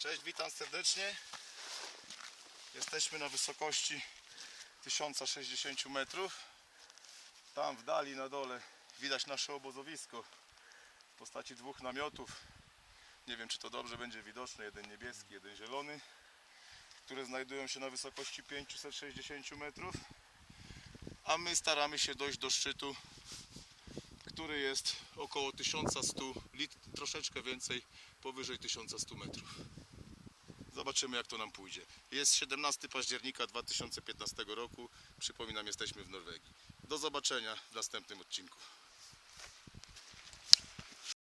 Cześć, witam serdecznie. Jesteśmy na wysokości 1060 metrów. Tam w dali na dole widać nasze obozowisko w postaci dwóch namiotów. Nie wiem czy to dobrze będzie widoczne, jeden niebieski, jeden zielony, które znajdują się na wysokości 560 metrów. A my staramy się dojść do szczytu, który jest około 1100 lit, troszeczkę więcej, powyżej 1100 metrów. Zobaczymy jak to nam pójdzie. Jest 17 października 2015 roku. Przypominam, jesteśmy w Norwegii. Do zobaczenia w następnym odcinku.